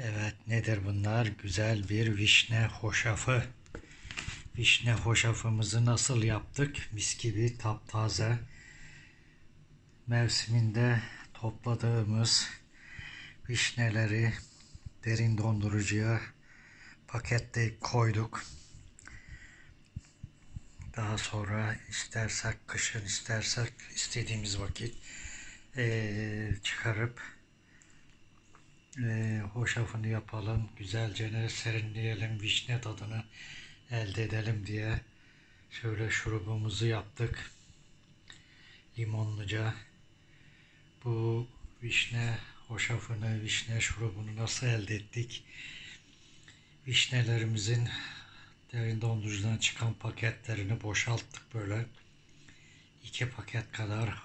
Evet nedir bunlar? Güzel bir vişne hoşafı. Vişne hoşafımızı nasıl yaptık? Mis gibi taptaze. Mevsiminde topladığımız vişneleri derin dondurucuya pakette koyduk. Daha sonra istersek kışın istersek istediğimiz vakit eee, çıkarıp eee hoşafını yapalım. Güzelce serinleyelim. Vişne tadını elde edelim diye şöyle şurubumuzu yaptık. Limonluca. Bu vişne hoşafını, vişne şurubunu nasıl elde ettik? Vişnelerimizin derin dondurucudan çıkan paketlerini boşalttık böyle. iki paket kadar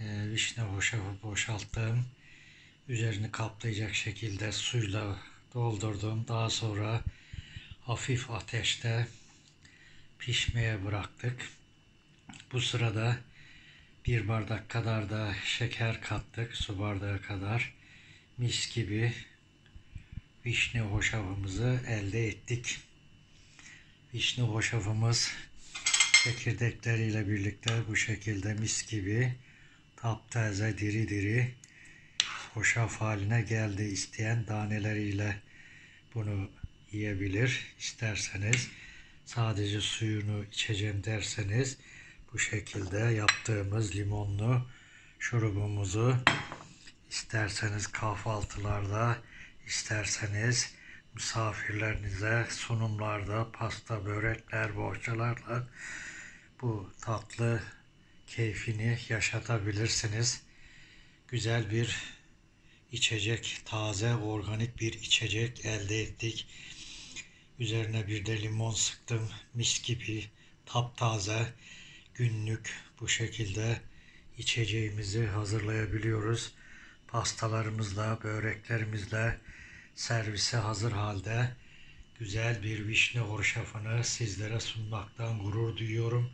e, vişne hoşafı boşalttım. Üzerini kaplayacak şekilde suyla doldurdum. Daha sonra hafif ateşte pişmeye bıraktık. Bu sırada bir bardak kadar da şeker kattık. Su bardağı kadar. Mis gibi vişne hoşafımızı elde ettik. Vişne hoşafımız çekirdekleriyle birlikte bu şekilde mis gibi taptaze diri diri hoşaf haline geldi. İsteyen taneleriyle bunu yiyebilir. İsterseniz sadece suyunu içeceğim derseniz bu şekilde yaptığımız limonlu şurubumuzu isterseniz kahvaltılarda isterseniz misafirlerinize sunumlarda pasta, börekler, bohçalarla bu tatlı keyfini yaşatabilirsiniz. Güzel bir içecek, taze, organik bir içecek elde ettik. Üzerine bir de limon sıktım. Mis gibi taptaze günlük bu şekilde içeceğimizi hazırlayabiliyoruz. Pastalarımızla, böreklerimizle servise hazır halde güzel bir vişne hoşafını sizlere sunmaktan gurur duyuyorum.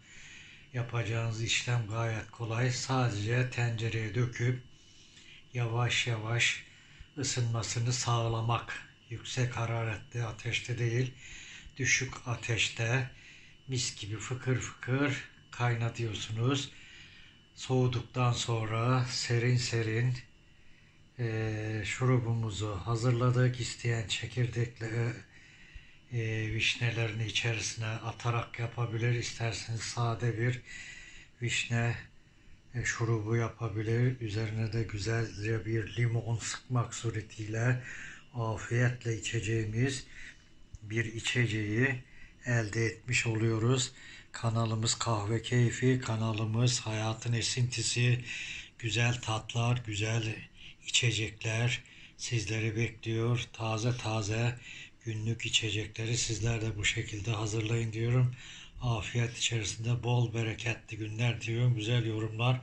Yapacağınız işlem gayet kolay. Sadece tencereye döküp yavaş yavaş ısınmasını sağlamak. Yüksek hararetli ateşte değil, düşük ateşte mis gibi fıkır fıkır kaynatıyorsunuz. Soğuduktan sonra serin serin eee, şurubumuzu hazırladık. İsteyen çekirdekli eee, vişnelerini içerisine atarak yapabilir. İsterseniz sade bir vişne e, şurubu yapabilir. Üzerine de güzelce bir limon sıkmak suretiyle afiyetle içeceğimiz bir içeceği elde etmiş oluyoruz. Kanalımız Kahve Keyfi, kanalımız Hayatın Esintisi, güzel tatlar, güzel içecekler sizleri bekliyor. Taze taze günlük içecekleri sizler de bu şekilde hazırlayın diyorum. Afiyet içerisinde bol bereketli günler diyorum. Güzel yorumlar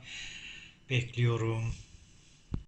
bekliyorum.